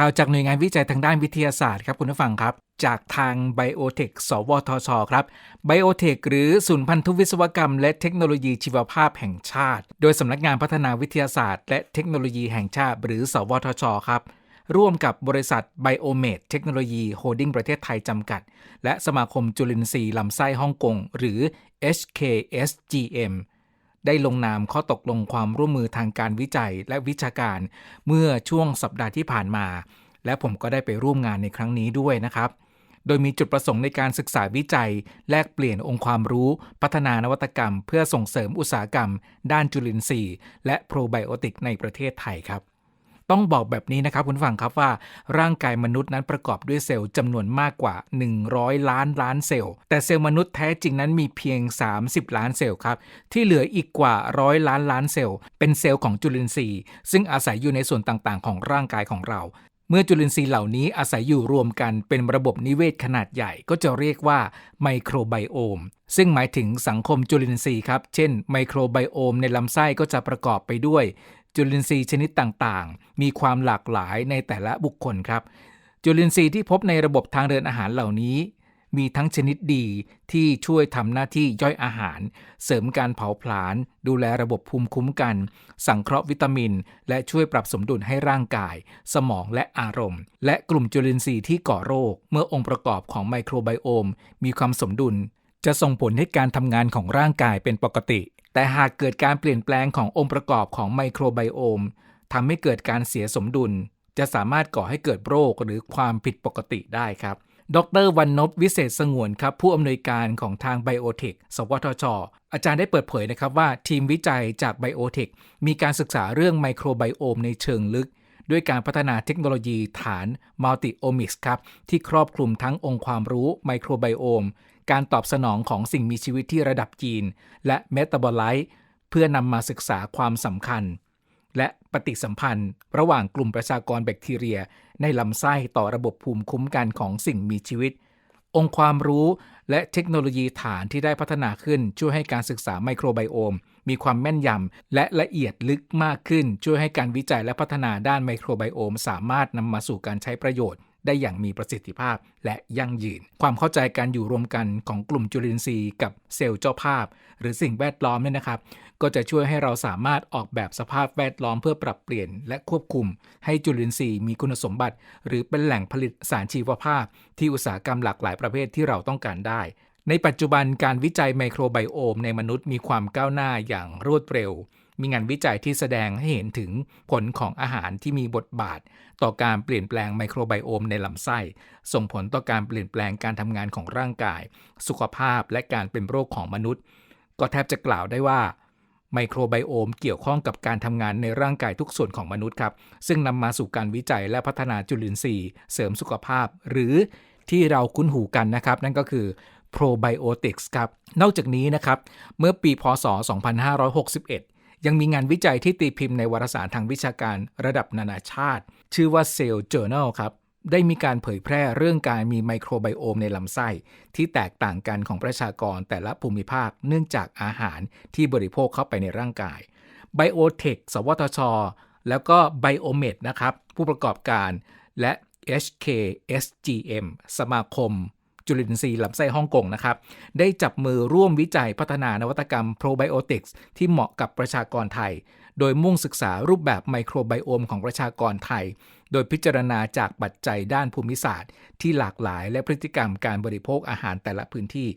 ข่าวจากหน่วยงานวิจัยทางด้านวิทยาศาสตร์ครับคุณผู้ฟังครับ จากทางไบโอเทคสวทช ครับไบโอเทคหรือศูนย์พันธุวิศวกรรม และเทคโนโลยีชีวภาพแห่งชาติ โดยสำนักงานพัฒนาวิทยาศาสตร์ และเทคโนโลยีแห่งชาติ หรือ สวทช ครับ ร่วมกับบริษัทไบโอเมดเทคโนโลยีโฮดดิ้งประเทศไทยจำกัด และสมาคมจุลินทรีย์ลำไส้ฮ่องกงหรือ HKSGM ได้ลงนามข้อตกลงความร่วมมือทางการวิจัยและวิชาการ เมื่อช่วงสัปดาห์ที่ผ่านมา และผมก็ได้ไปร่วมงานในครั้งนี้ด้วยนะครับ โดยมีจุดประสงค์ในการศึกษาวิจัย แลกเปลี่ยนองค์ความรู้ พัฒนานวัตกรรม เพื่อส่งเสริมอุตสาหกรรม ด้านจุลินทรีย์ และโปรไบโอติกในประเทศไทยครับ ต้องบอกแบบนี้นะครับคุณผู้ฟังครับว่าร่างกายมนุษย์นั้นประกอบด้วยเซลล์จำนวนมากกว่า 100 ล้านล้านเซลล์ แต่เซลล์มนุษย์แท้จริงนั้นมีเพียง 30 ล้านเซลล์ครับ ที่เหลืออีกกว่าร้อยล้านล้านเซลล์ เป็นเซลล์ของจุลินทรีย์ ซึ่งอาศัยอยู่ในส่วนต่างๆ ของร่างกายของเราเมื่อจุลินทรีย์เหล่านี้อาศัยอยู่รวมกันเป็นระบบนิเวศขนาดใหญ่ก็จะเรียกว่าไมโครไบโอม ซึ่งหมายถึงสังคมจุลินทรีย์ครับ เช่นไมโครไบโอมในลำไส้ก็จะประกอบไปด้วย จุลินทรีย์ชนิดต่างๆ มีความหลากหลายในแต่ละบุคคลครับ จุลินทรีย์ที่พบในระบบทางเดินอาหารเหล่านี้ มีทั้งชนิดดีที่ช่วยทำหน้าที่ย่อยอาหาร เสริมการเผาผลาญ ดูแลระบบภูมิคุ้มกัน สังเคราะห์วิตามิน และช่วยปรับสมดุลให้ร่างกาย สมองและอารมณ์ และกลุ่มจุลินทรีย์ที่ก่อโรค เมื่อองค์ประกอบของไมโครไบโอม มีความสมดุล จะส่งผลให้การทำงานของร่างกายเป็นปกติ แต่หากเกิดการเปลี่ยนแปลงขององค์ประกอบของไมโครไบโอมทำให้เกิดการเสียสมดุล จะสามารถก่อให้เกิดโรคหรือความผิดปกติได้ครับ ดรวันนพวิเศษสงวนครับ ผู้อำนวยการของทางไบโอเทคสวทช อาจารย์ได้เปิดเผยนะครับว่าทีมวิจัยจากไบโอเทคมีการศึกษาเรื่องไมโครไบโอมในเชิงลึก ด้วยการพัฒนาเทคโนโลยีฐานมัลติโอมิกส์ครับที่ครอบคลุมทั้งองค์ความรู้ไมโครไบโอม การตอบสนองของสิ่งมีชีวิตที่ระดับจีน และเมตาบอลไลต์เพื่อนำมาศึกษาความสำคัญ และปฏิสัมพันธ์ ระหว่างกลุ่มประชากรแบคทีเรีย ในลำไส้ต่อระบบภูมิคุ้มกันของสิ่งมีชีวิต องค์ความรู้และเทคโนโลยีฐานที่ได้พัฒนาขึ้น ช่วยให้การศึกษาไมโครไบโอม มีความแม่นยำและละเอียดลึกมากขึ้น ช่วยให้การวิจัยและพัฒนาด้านไมโครไบโอม สามารถนำมาสู่การใช้ประโยชน์ ได้อย่างมีประสิทธิภาพและยั่งยืน ความเข้าใจการอยู่รวมกันของกลุ่มจุลินทรีย์กับเซลล์เจ้าภาพ หรือสิ่งแวดล้อมเนี่ยนะครับ ก็จะช่วยให้เราสามารถออกแบบสภาพแวดล้อมเพื่อปรับเปลี่ยน และควบคุม ให้จุลินทรีย์มีคุณสมบัติ หรือเป็นแหล่งผลิตสารชีวภาพ ที่อุตสาหกรรมหลากหลายประเภทที่เราต้องการได้ในปัจจุบันการวิจัยไมโครไบโอมในมนุษย์มีความก้าวหน้าอย่างรวดเร็ว มีงานวิจัยที่แสดงให้เห็นถึงผลของอาหารที่มีบทบาท ต่อการเปลี่ยนแปลงไมโครไบโอมในลำไส้ ส่งผลต่อการเปลี่ยนแปลงการทำงานของร่างกาย สุขภาพและการเป็นโรคของมนุษย์ ก็แทบจะกล่าวได้ว่าไมโครไบโอมเกี่ยวข้องกับการทำงานในร่างกายทุกส่วนของมนุษย์ครับ ซึ่งนำมาสู่การวิจัยและพัฒนาจุลินทรีย์ เสริมสุขภาพ หรือที่เราคุ้นหูกันนะครับ นั่นก็คือ probiotics ครับ นอกจากนี้นะครับ เมื่อปีพศ 2561 ยังมีงานวิจัยที่ตีพิมพ์ในวารสารทางวิชาการระดับนานาชาติ ชื่อว่า Cell Journal ครับ ได้มีการเผยแพร่เรื่องการมีไมโครไบโอมในลำไส้ ที่แตกต่างกันของประชากรแต่ละภูมิภาคเนื่องจากอาหารที่บริโภคเข้าไปในร่างกาย Biotech สวทช แล้วก็ Biomed นะครับ ผู้ประกอบการและ HKSGM สมาคม จุลินทรีย์ลำไส้ฮ่องกงนะครับได้จับมือร่วมวิจัยพัฒนานวัตกรรม probiotics ที่เหมาะกับประชากรไทย โดยมุ่งศึกษารูปแบบไมโครไบโอมของประชากรไทย โดยพิจารณาจากปัจจัยด้านภูมิศาสตร์ ที่หลากหลายและพฤติกรรมการบริโภคอาหารแต่ละพื้นที่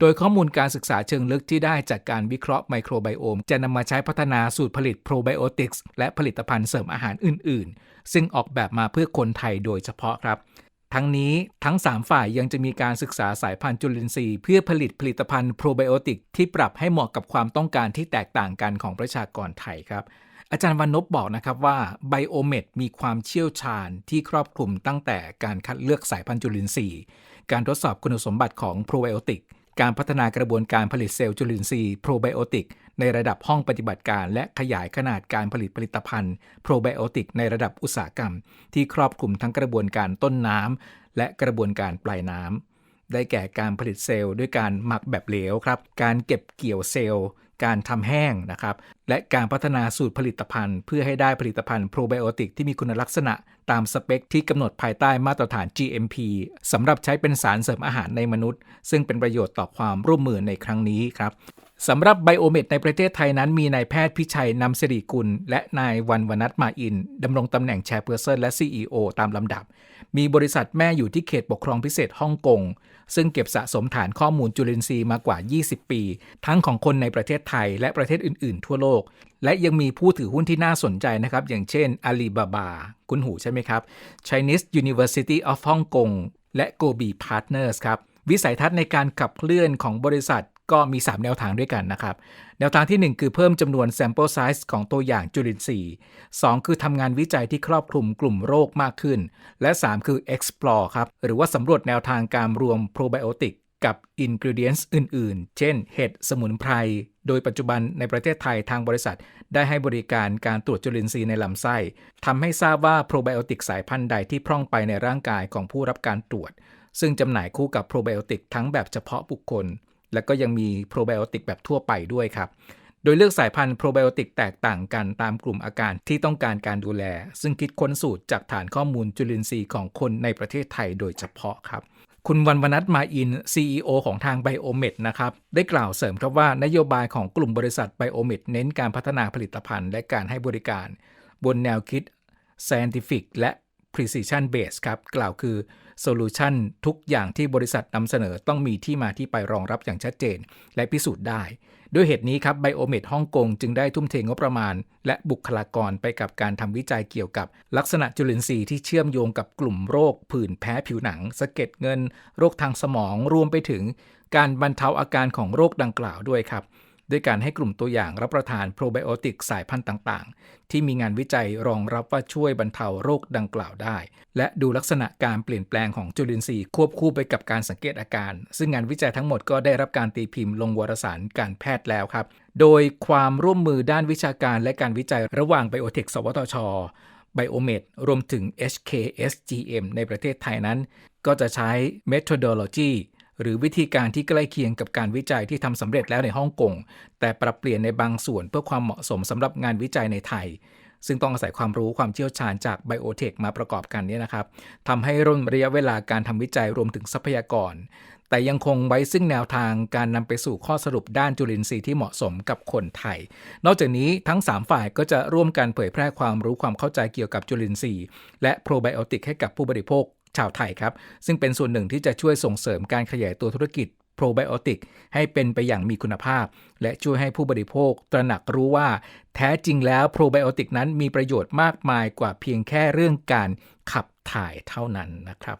โดยข้อมูลการศึกษาเชิงลึกที่ได้จากการวิเคราะห์ไมโครไบโอม จะนำมาใช้พัฒนาสูตรผลิตโปรไบโอติกส์และผลิตภัณฑ์เสริมอาหารอื่น ๆ ซึ่งออกแบบมาเพื่อคนไทยโดยเฉพาะครับ ทั้งนี้ทั้ง 3 ฝ่ายยังจะมีการศึกษาสายพันธุ์จุลินทรีย์เพื่อผลิตผลิตภัณฑ์โปรไบโอติกที่ปรับให้เหมาะกับความต้องการที่แตกต่างกันของประชากรไทยครับอาจารย์วันนบบอกนะครับว่าไบโอเมดมีความเชี่ยวชาญที่ครอบคลุมตั้งแต่การคัดเลือกสายพันธุ์จุลินทรีย์ การทดสอบคุณสมบัติของโปรไบโอติก การพัฒนากระบวนการผลิตเซลล์จุลินทรีย์โปรไบโอติกในระดับห้องปฏิบัติการ และขยายขนาดการผลิตผลิตภัณฑ์โปรไบโอติกในระดับอุตสาหกรรม ที่ครอบคลุมทั้งกระบวนการต้นน้ำและกระบวนการปลายน้ำ ได้แก่การผลิตเซลล์ด้วยการหมักแบบเหลวครับ การเก็บเกี่ยวเซลล์ การทำแห้งนะครับ และการพัฒนาสูตรผลิตภัณฑ์ เพื่อให้ได้ผลิตภัณฑ์โปรไบโอติกที่มีคุณลักษณะตามสเปคที่กำหนดภายใต้มาตรฐาน GMP สำหรับใช้เป็นสารเสริมอาหารในมนุษย์ ซึ่งเป็นประโยชน์ต่อความร่วมมือในครั้งนี้ครับ สำหรับไบโอเมดในประเทศไทยนั้นมีนายแพทย์พิชัยนำสิริกุล และนายวันวนัทมาอินดำรงตำแหน่งแชร์เพอร์เซนและ CEO ตามลำดับ มีบริษัทแม่อยู่ที่เขตปกครองพิเศษฮ่องกง ซึ่งเก็บสะสมฐานข้อมูลจุลินทรีย์มากว่า 20 ปี ทั้งของคนในประเทศไทยและประเทศอื่น ๆ ทั่วโลก และยังมีผู้ถือหุ้นที่น่าสนใจนะครับ อย่างเช่น Alibaba คุณหูใช่ไหมครับ Chinese University of Hong Kong และ Gobi Partners ครับวิสัยทัศน์ในการขับเคลื่อนของบริษัทก็มี 3 แนวทางด้วยกันนะครับ แนวทางที่ 1 คือเพิ่มจำนวน sample size ของตัวอย่างจุลินทรีย์ 2 คือทำงานวิจัยที่ครอบคลุมกลุ่มโรคมากขึ้น และ 3 คือ explore ครับ หรือว่าสำรวจแนวทางการรวม probiotic กับ ingredients อื่น ๆ เช่น เห็ดสมุนไพร โดยปัจจุบันในประเทศไทยทางบริษัท ได้ให้บริการการตรวจจุลินทรีย์ในลำไส้ทำให้ทราบว่าโปรไบโอติกสายพันธุ์ใดที่พร่องไปในร่างกายของผู้รับการตรวจ ซึ่งจำหน่ายคู่กับโปรไบโอติกทั้งแบบเฉพาะบุคคล และก็ยังมีโปรไบโอติกแบบทั่วไปด้วยครับ โดยเลือกสายพันธุ์โปรไบโอติกแตกต่างกันตามกลุ่มอาการที่ต้องการการดูแล ซึ่งคิดค้นสูตรจากฐานข้อมูลจุลินทรีย์ของคนในประเทศไทยโดยเฉพาะครับคุณวันวนัทมาอิน CEO ของทางไบโอเมดนะครับ ได้กล่าวเสริมครับว่านโยบายของกลุ่มบริษัทไบโอเมดเน้นการพัฒนาผลิตภัณฑ์และการให้บริการ บนแนวคิด scientific และ precision base ครับ กล่าวคือ solution ทุกอย่างที่บริษัทนำเสนอต้องมีที่มาที่ไปรองรับอย่างชัดเจน และพิสูจน์ได้ ด้วยเหตุนี้ครับไบโอเมดฮ่องกงจึงได้ทุ่มเทงบประมาณ และบุคลากรไปกับการทำวิจัยเกี่ยวกับ ลักษณะจุลินทรีย์ที่เชื่อมโยงกับกลุ่มโรค ผื่นแพ้ผิวหนังสะเก็ดเงิน โรคทางสมองรวมไปถึง การบรรเทาอาการของโรคดังกล่าวด้วยครับ ด้วยการให้กลุ่มตัวอย่างรับประทานโปรไบโอติกสายพันธุ์ต่างๆ ที่มีงานวิจัยรองรับว่าช่วยบรรเทาโรคดังกล่าวได้ และดูลักษณะการเปลี่ยนแปลงของจุลินทรีย์ควบคู่ไปกับการสังเกตอาการ ซึ่งงานวิจัยทั้งหมดก็ได้รับการตีพิมพ์ลงวารสารการแพทย์แล้วครับ โดยความร่วมมือด้านวิชาการและการวิจัยระหว่างไบโอเทคสวทชไบโอเมดรวมถึง HKSGM ในประเทศไทยนั้น ก็จะใช้ methodology หรือวิธีการที่ใกล้เคียงกับการวิจัยที่ทำสำเร็จแล้วในฮ่องกง แต่ปรับเปลี่ยนในบางส่วนเพื่อความเหมาะสมสำหรับงานวิจัยในไทย ซึ่งต้องอาศัยความรู้ความเชี่ยวชาญจากไบโอเทคมาประกอบกันเนี่ยนะครับทำให้ร่นระยะเวลาการทำวิจัยรวมถึงทรัพยากร แต่ยังคงไว้ซึ่งแนวทางการนำไปสู่ข้อสรุปด้านจุลินทรีย์ที่เหมาะสมกับคนไทย นอกจากนี้ทั้ง 3 ฝ่ายก็จะร่วมกันเผยแพร่ความรู้ความเข้าใจเกี่ยวกับจุลินทรีย์และโปรไบโอติกให้กับผู้บริโภค ชาวไทยครับ ซึ่งเป็นส่วนหนึ่งที่จะช่วยส่งเสริมการขยายตัวธุรกิจโปรไบโอติกให้เป็นไปอย่างมีคุณภาพ และช่วยให้ผู้บริโภคตระหนักรู้ว่า แท้จริงแล้วโปรไบโอติกนั้นมีประโยชน์มากมายกว่าเพียงแค่เรื่องการขับถ่ายเท่านั้นนะครับ